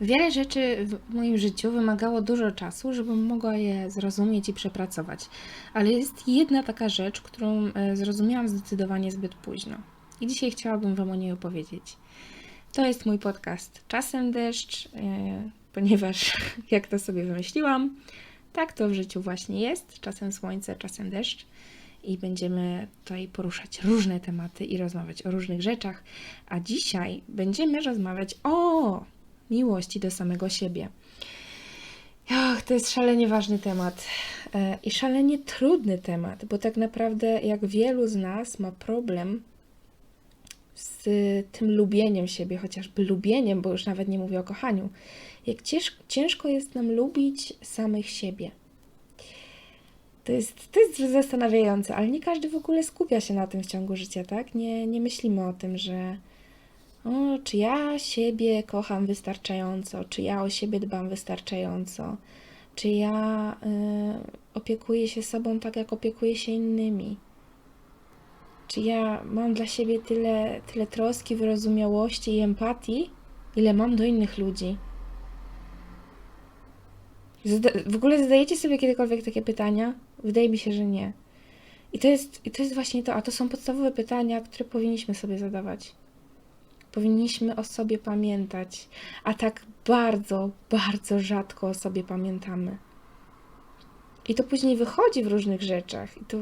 Wiele rzeczy w moim życiu wymagało dużo czasu, żebym mogła je zrozumieć i przepracować. Ale jest jedna taka rzecz, którą e, zrozumiałam zdecydowanie zbyt późno. I dzisiaj chciałabym Wam o niej opowiedzieć. To jest mój podcast Czasem deszcz, e, ponieważ jak to sobie wymyśliłam, tak to w życiu właśnie jest. Czasem słońce, czasem deszcz. I będziemy tutaj poruszać różne tematy i rozmawiać o różnych rzeczach. A dzisiaj będziemy rozmawiać o miłości do samego siebie. Och, to jest szalenie ważny temat e, i szalenie trudny temat, bo tak naprawdę, jak wielu z nas ma problem z tym lubieniem siebie, chociażby lubieniem, bo już nawet nie mówię o kochaniu, jak cięż, ciężko jest nam lubić samych siebie. To jest, to jest zastanawiające, ale nie każdy w ogóle skupia się na tym w ciągu życia, tak? Nie, nie myślimy o tym, że o, czy ja siebie kocham wystarczająco, czy ja o siebie dbam wystarczająco, czy ja y, opiekuję się sobą tak, jak opiekuję się innymi. Czy ja mam dla siebie tyle, tyle troski, wyrozumiałości i empatii, ile mam do innych ludzi? Zada w ogóle zadajecie sobie kiedykolwiek takie pytania? Wydaje mi się, że nie. I to, jest, I to jest właśnie to, a to są podstawowe pytania, które powinniśmy sobie zadawać. Powinniśmy o sobie pamiętać, a tak bardzo, bardzo rzadko o sobie pamiętamy. I to później wychodzi w różnych rzeczach. I to,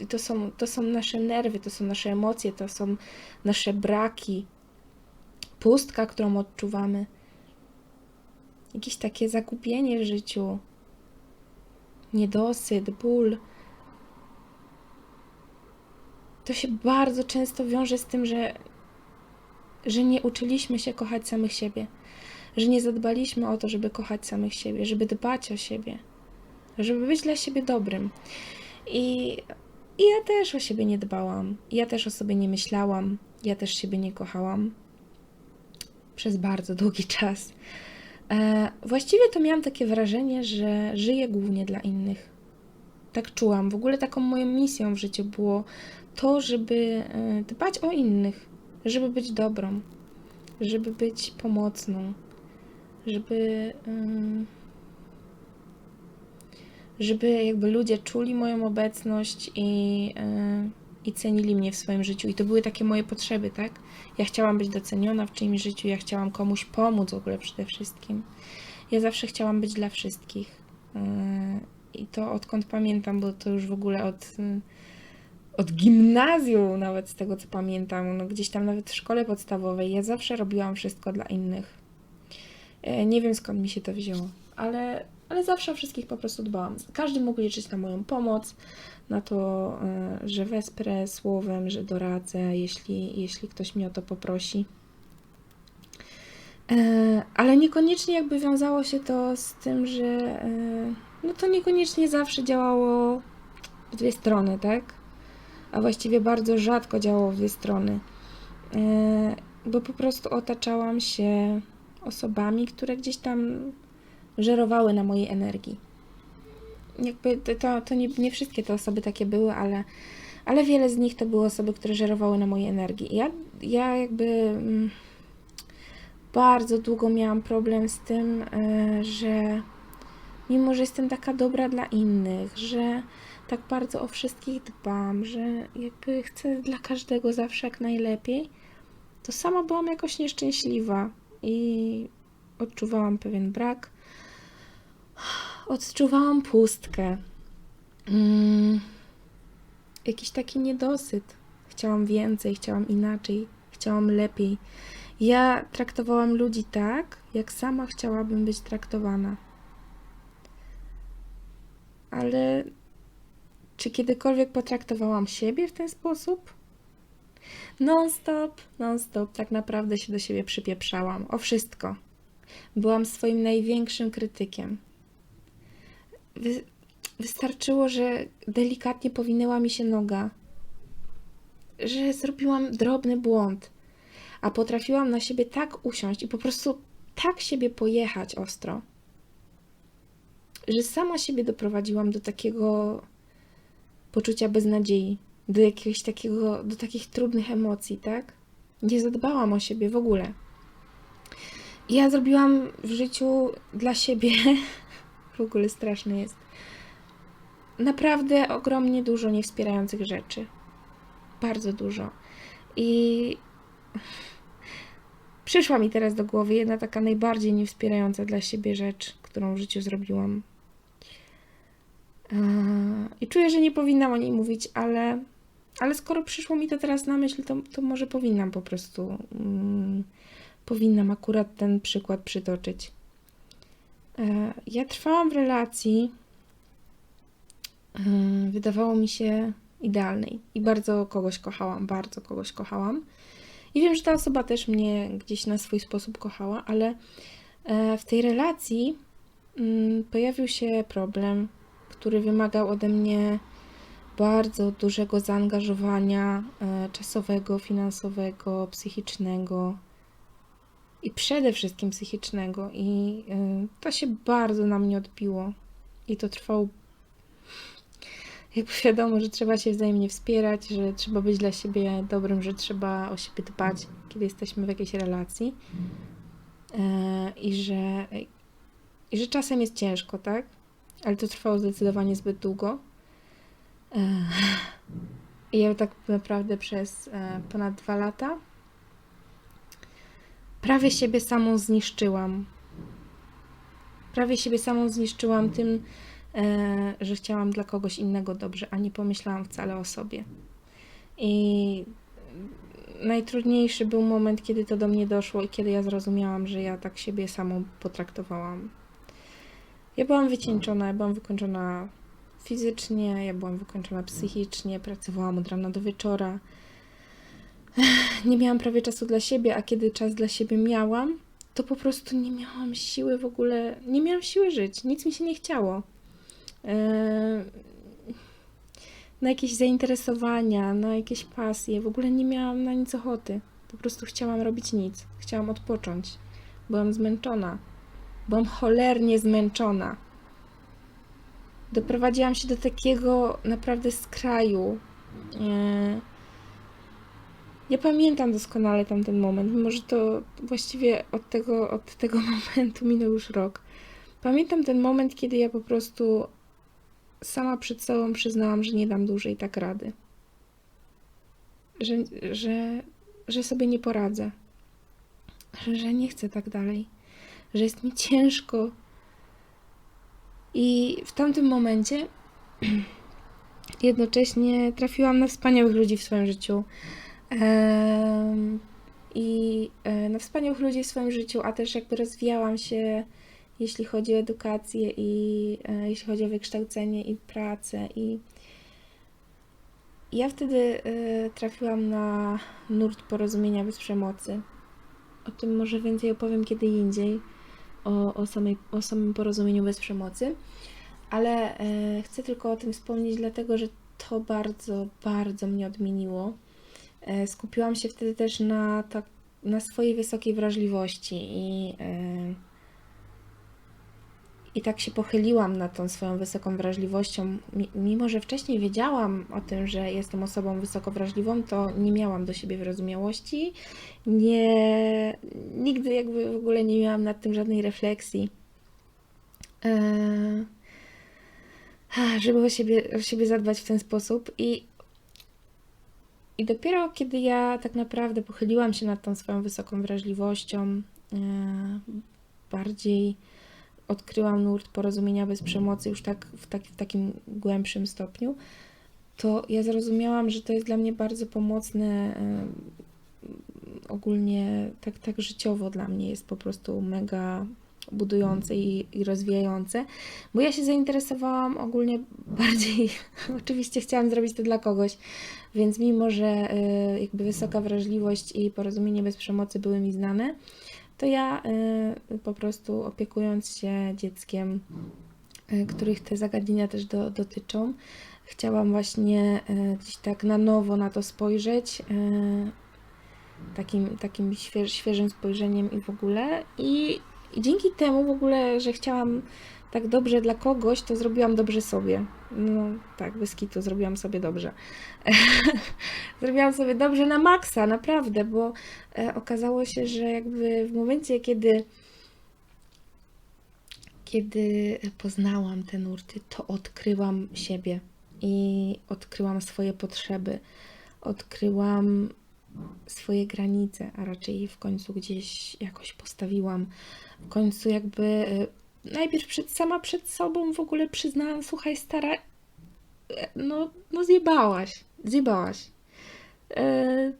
i to, są, to są nasze nerwy, to są nasze emocje, to są nasze braki, pustka, którą odczuwamy, jakieś takie zagubienie w życiu, niedosyt, ból. To się bardzo często wiąże z tym, że że nie uczyliśmy się kochać samych siebie, że nie zadbaliśmy o to, żeby kochać samych siebie, żeby dbać o siebie, żeby być dla siebie dobrym. I, i ja też o siebie nie dbałam, ja też o sobie nie myślałam, ja też siebie nie kochałam przez bardzo długi czas. E, właściwie to miałam takie wrażenie, że żyję głównie dla innych. Tak czułam. W ogóle taką moją misją w życiu było to, żeby e, dbać o innych, żeby być dobrą, żeby być pomocną, żeby, żeby jakby ludzie czuli moją obecność i, i cenili mnie w swoim życiu. I to były takie moje potrzeby, tak? Ja chciałam być doceniona w czyimś życiu, ja chciałam komuś pomóc w ogóle przede wszystkim. Ja zawsze chciałam być dla wszystkich. Yy, I to odkąd pamiętam, bo to już w ogóle od. Od gimnazjum, nawet z tego co pamiętam, no gdzieś tam nawet w szkole podstawowej, ja zawsze robiłam wszystko dla innych. E, nie wiem skąd mi się to wzięło, ale, ale zawsze o wszystkich po prostu dbałam. Każdy mógł liczyć na moją pomoc, na to, e, że wesprę słowem, że doradzę, jeśli, jeśli ktoś mnie o to poprosi. E, ale niekoniecznie jakby wiązało się to z tym, że no to niekoniecznie zawsze działało w dwie strony, tak? A właściwie bardzo rzadko działało w dwie strony, e, bo po prostu otaczałam się osobami, które gdzieś tam żerowały na mojej energii. Jakby to, to nie, nie wszystkie te osoby takie były, ale, ale wiele z nich to były osoby, które żerowały na mojej energii. Ja, ja jakby mm, bardzo długo miałam problem z tym, e, że mimo, że jestem taka dobra dla innych, że tak bardzo o wszystkich dbam, że jakby chcę dla każdego zawsze jak najlepiej, to sama byłam jakoś nieszczęśliwa i odczuwałam pewien brak. Odczuwałam pustkę. Mm, jakiś taki niedosyt. Chciałam więcej, chciałam inaczej, chciałam lepiej. Ja traktowałam ludzi tak, jak sama chciałabym być traktowana. Ale czy kiedykolwiek potraktowałam siebie w ten sposób? Non-stop, non-stop, tak naprawdę się do siebie przypieprzałam. O wszystko. Byłam swoim największym krytykiem. Wy wystarczyło, że delikatnie powinęła mi się noga, że zrobiłam drobny błąd, a potrafiłam na siebie tak usiąść i po prostu tak siebie pojechać ostro, że sama siebie doprowadziłam do takiego poczucia beznadziei, do jakiegoś takiego, do takich trudnych emocji, tak? Nie zadbałam o siebie w ogóle. ja zrobiłam w życiu dla siebie, w ogóle straszne jest, naprawdę ogromnie dużo niewspierających rzeczy. Bardzo dużo. I przyszła mi teraz do głowy jedna taka najbardziej niewspierająca dla siebie rzecz, którą w życiu zrobiłam. Eee, I czuję, że nie powinnam o niej mówić, ale, ale skoro przyszło mi to teraz na myśl, to, to może powinnam po prostu. Mm, powinnam akurat ten przykład przytoczyć. E, Ja trwałam w relacji, e, wydawało mi się idealnej i bardzo kogoś kochałam, bardzo kogoś kochałam. I wiem, że ta osoba też mnie gdzieś na swój sposób kochała, ale e, w tej relacji mm, pojawił się problem, który wymagał ode mnie bardzo dużego zaangażowania e, czasowego, finansowego, psychicznego i przede wszystkim psychicznego. I y, to się bardzo na mnie odbiło. I to trwało. Jakby wiadomo, że trzeba się wzajemnie wspierać, że trzeba być dla siebie dobrym, że trzeba o siebie dbać, kiedy jesteśmy w jakiejś relacji. E, I że, I że czasem jest ciężko, tak? Ale to trwało zdecydowanie zbyt długo. I ja tak naprawdę przez e, ponad dwa lata prawie siebie samą zniszczyłam. Prawie siebie samą zniszczyłam tym, e, że chciałam dla kogoś innego dobrze, a nie pomyślałam wcale o sobie. I najtrudniejszy był moment, kiedy to do mnie doszło i kiedy ja zrozumiałam, że ja tak siebie samą potraktowałam. Ja byłam wycieńczona, ja byłam wykończona fizycznie, ja byłam wykończona psychicznie, pracowałam od rana do wieczora nie miałam prawie czasu dla siebie, a kiedy czas dla siebie miałam, to po prostu nie miałam siły w ogóle, nie miałam siły żyć, nic mi się nie chciało. Na jakieś zainteresowania, na jakieś pasje, w ogóle nie miałam na nic ochoty. Po prostu chciałam robić nic, chciałam odpocząć. Byłam zmęczona. Byłam cholernie zmęczona. Doprowadziłam się do takiego naprawdę skraju. Eee, ja pamiętam doskonale tamten moment, mimo że to właściwie od tego, od tego momentu minął już rok. Pamiętam ten moment, kiedy ja po prostu sama przed sobą przyznałam, że nie dam dłużej tak rady. Że, że, że sobie nie poradzę. Że, że nie chcę tak dalej. Że jest mi ciężko. I w tamtym momencie jednocześnie trafiłam na wspaniałych ludzi w swoim życiu. I e, na wspaniałych ludzi w swoim życiu, a też jakby rozwijałam się, jeśli chodzi o edukację i e, jeśli chodzi o wykształcenie i pracę. I ja wtedy e, trafiłam na nurt porozumienia bez przemocy. O tym może więcej opowiem kiedy indziej, o, o, samej, o samym porozumieniu bez przemocy. Ale chcę tylko o tym wspomnieć, dlatego że to bardzo, bardzo mnie odmieniło E, skupiłam się wtedy też na, tak, na swojej wysokiej wrażliwości i, e, i tak się pochyliłam nad tą swoją wysoką wrażliwością. Mimo, że wcześniej wiedziałam o tym, że jestem osobą wysoko wrażliwą, to nie miałam do siebie wyrozumiałości. Nie, nigdy jakby w ogóle nie miałam nad tym żadnej refleksji. E, żeby o siebie, o siebie zadbać w ten sposób. I i dopiero kiedy ja tak naprawdę pochyliłam się nad tą swoją wysoką wrażliwością, e, bardziej odkryłam nurt porozumienia bez przemocy już tak w, tak w takim głębszym stopniu, to ja zrozumiałam, że to jest dla mnie bardzo pomocne e, ogólnie tak, tak życiowo dla mnie jest po prostu mega budujące i, i rozwijające, bo ja się zainteresowałam ogólnie bardziej, oczywiście chciałam zrobić to dla kogoś, więc mimo, że y, jakby wysoka wrażliwość i porozumienie bez przemocy były mi znane, to ja y, po prostu opiekując się dzieckiem, y, których te zagadnienia też do, dotyczą, chciałam właśnie gdzieś tak na nowo na to spojrzeć, takim, takim świeżym spojrzeniem i w ogóle. I I dzięki temu w ogóle, że chciałam tak dobrze dla kogoś, to zrobiłam dobrze sobie. No tak, bez zrobiłam sobie dobrze. zrobiłam sobie dobrze na maksa, naprawdę, bo e, okazało się, że jakby w momencie, kiedy kiedy poznałam te nurty, to odkryłam siebie i odkryłam swoje potrzeby, odkryłam swoje granice, a raczej w końcu gdzieś jakoś postawiłam. W końcu jakby e, najpierw przed, sama przed sobą w ogóle przyznałam, słuchaj stara, e, no, no zjebałaś, zjebałaś. E,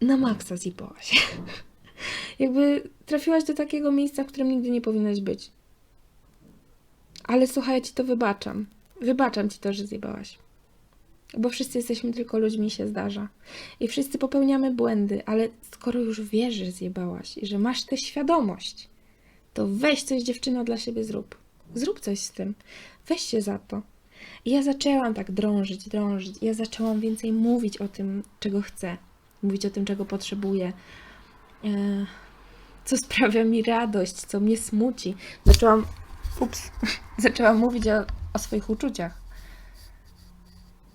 na maksa zjebałaś. jakby trafiłaś do takiego miejsca, w którym nigdy nie powinnaś być. Ale słuchaj, ja ci to wybaczam. Wybaczam ci to, że zjebałaś. Bo wszyscy jesteśmy tylko ludźmi się zdarza. I wszyscy popełniamy błędy, ale skoro już wiesz, że zjebałaś i że masz tę świadomość, to weź coś dziewczyno dla siebie zrób. Zrób coś z tym. Weź się za to. I ja zaczęłam tak drążyć, drążyć. Ja zaczęłam więcej mówić o tym, czego chcę. Mówić o tym, czego potrzebuję. E, co sprawia mi radość, co mnie smuci. Zaczęłam, ups, zaczęłam mówić o, o swoich uczuciach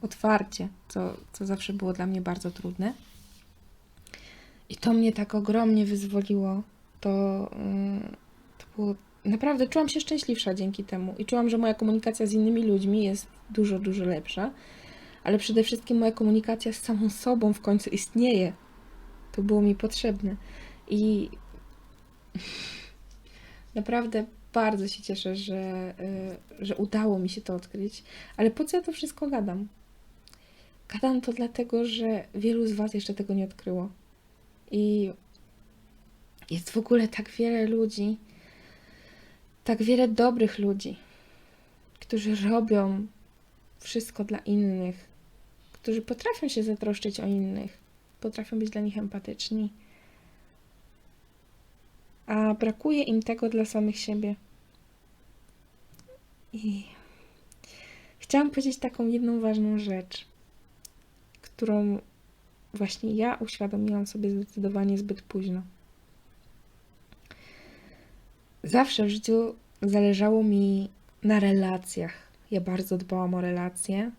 otwarcie, co, co zawsze było dla mnie bardzo trudne. I to mnie tak ogromnie wyzwoliło. To, to było. Naprawdę czułam się szczęśliwsza dzięki temu i czułam, że moja komunikacja z innymi ludźmi jest dużo, dużo lepsza, ale przede wszystkim moja komunikacja z samą sobą w końcu istnieje. To było mi potrzebne. I naprawdę bardzo się cieszę, że, yy, że udało mi się to odkryć. Ale po co ja to wszystko gadam? Gadam to dlatego, że wielu z Was jeszcze tego nie odkryło. I jest w ogóle tak wiele ludzi, tak wiele dobrych ludzi, którzy robią wszystko dla innych, którzy potrafią się zatroszczyć o innych, potrafią być dla nich empatyczni, a brakuje im tego dla samych siebie. I chciałam powiedzieć taką jedną ważną rzecz którą właśnie ja uświadomiłam sobie zdecydowanie zbyt późno. Zawsze w życiu zależało mi na relacjach. Ja bardzo dbałam o relacje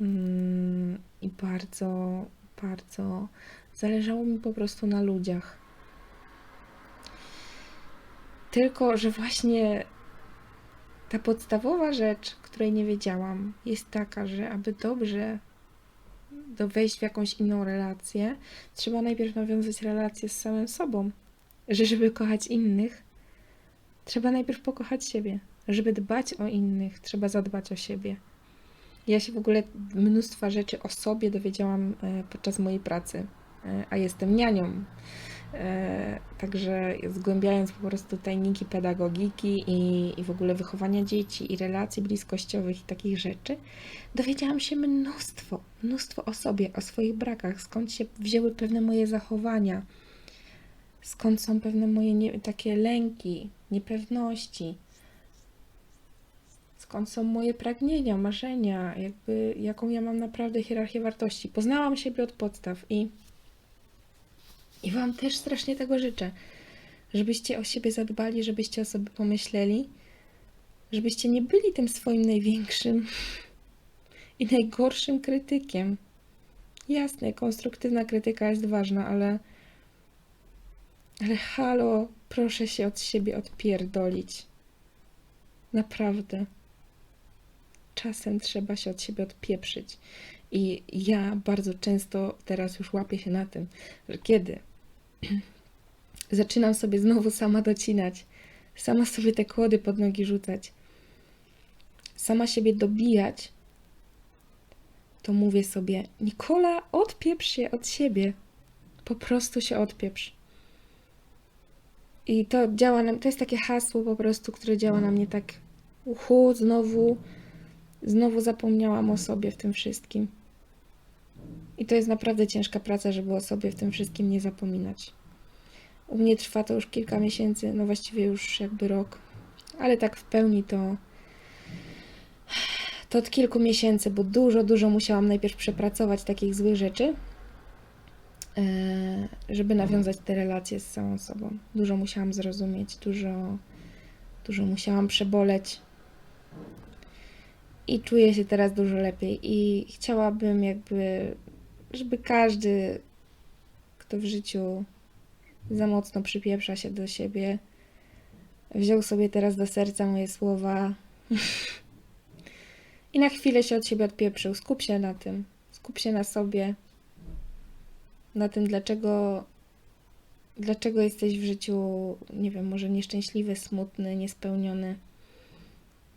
mm, i bardzo, bardzo zależało mi po prostu na ludziach. Tylko, że właśnie ta podstawowa rzecz, której nie wiedziałam, jest taka, że aby dobrze do wejść w jakąś inną relację, trzeba najpierw nawiązać relację z samym sobą. Że żeby kochać innych, trzeba najpierw pokochać siebie. Żeby dbać o innych, trzeba zadbać o siebie. Ja się w ogóle mnóstwa rzeczy o sobie dowiedziałam e, podczas mojej pracy, e, a jestem nianią. E, także zgłębiając po prostu tajniki pedagogiki i, i w ogóle wychowania dzieci i relacji bliskościowych i takich rzeczy, dowiedziałam się mnóstwo, mnóstwo o sobie, o swoich brakach, skąd się wzięły pewne moje zachowania, skąd są pewne moje nie, takie lęki, niepewności, skąd są moje pragnienia, marzenia, jakby jaką ja mam naprawdę hierarchię wartości. Poznałam siebie od podstaw i i Wam też strasznie tego życzę, żebyście o siebie zadbali, żebyście o sobie pomyśleli, żebyście nie byli tym swoim największym i najgorszym krytykiem. Jasne, konstruktywna krytyka jest ważna, ale ale halo, proszę się od siebie odpierdolić. Naprawdę. Czasem trzeba się od siebie odpieprzyć. I ja bardzo często teraz już łapię się na tym, że kiedy zaczynam sobie znowu sama docinać, sama sobie te kłody pod nogi rzucać, sama siebie dobijać, to mówię sobie: Nikola, odpieprz się od siebie. Po prostu się odpieprz. I to działa na, to jest takie hasło po prostu, które działa na mnie tak uchu, znowu, znowu zapomniałam o sobie w tym wszystkim. I to jest naprawdę ciężka praca, żeby o sobie w tym wszystkim nie zapominać. U mnie trwa to już kilka miesięcy, no właściwie już jakby rok, ale tak w pełni to, to od kilku miesięcy, bo dużo, dużo musiałam najpierw przepracować takich złych rzeczy, żeby nawiązać te relacje z samą sobą. Dużo musiałam zrozumieć, dużo, dużo musiałam przeboleć. I czuję się teraz dużo lepiej. I chciałabym, jakby, żeby każdy, kto w życiu za mocno przypieprza się do siebie, wziął sobie teraz do serca moje słowa i na chwilę się od siebie odpieprzył. Skup się na tym. Skup się na sobie. Na tym, dlaczego, dlaczego jesteś w życiu, nie wiem, może nieszczęśliwy, smutny, niespełniony.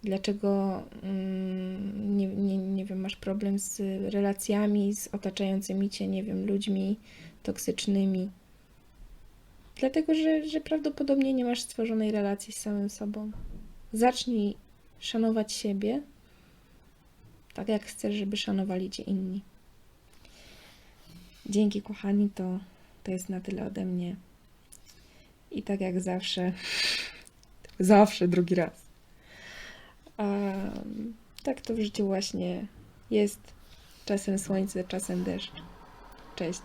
Dlaczego, mm, nie, nie, nie wiem, masz problem z relacjami, z otaczającymi cię, nie wiem, ludźmi toksycznymi. Dlatego, że, że prawdopodobnie nie masz stworzonej relacji z samym sobą. Zacznij szanować siebie, tak jak chcesz, żeby szanowali cię inni. Dzięki, kochani, to, to jest na tyle ode mnie. I tak jak zawsze, zawsze drugi raz. A tak to w życiu właśnie jest. Czasem słońce, czasem deszcz. Cześć.